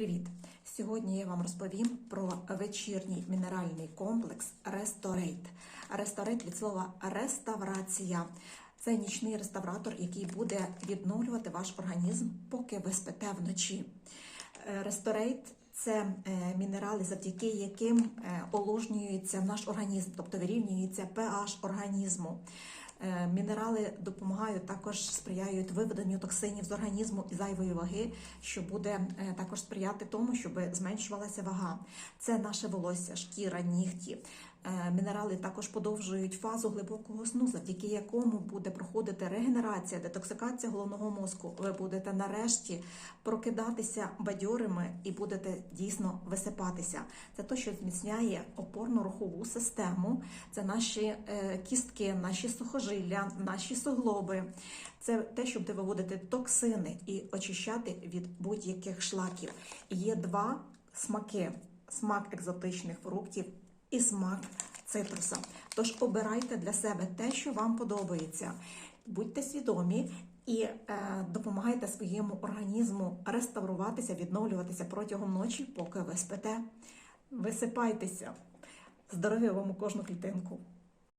Привіт! Сьогодні я вам розповім про вечірній мінеральний комплекс Ресторейт. Ресторейт від слова реставрація. Це нічний реставратор, який буде відновлювати ваш організм, поки ви спите вночі. Ресторейт це е, мінерали, завдяки яким е, оложнюється наш організм, тобто вирівнюється pH організму. Е, Мінерали допомагають також сприяють виведенню токсинів з організму і зайвої ваги, що буде е, також сприяти тому, щоб зменшувалася вага. Це наше волосся, шкіра, нігті. Е, Мінерали також подовжують фазу глибокого сну, завдяки якому буде проходити регенерація, детоксикація головного мозку. Ви будете нарешті прокидатися бадьорими і будете дійсно висипатися. Це те, що зміцняє опорно-рухову систему. Це наші кістки, наші сухожилля, наші суглоби. Це те, що буде виводити токсини і очищати від будь-яких шлаків. Є два смаки: смак екзотичних фруктів і смак цитруса. Тож обирайте для себе те, що вам подобається. Будьте свідомі і е, допомагайте своєму організму реставруватися, відновлюватися протягом ночі, поки ви спите. Висипайтеся. Здоров'я вам у кожну клітинку.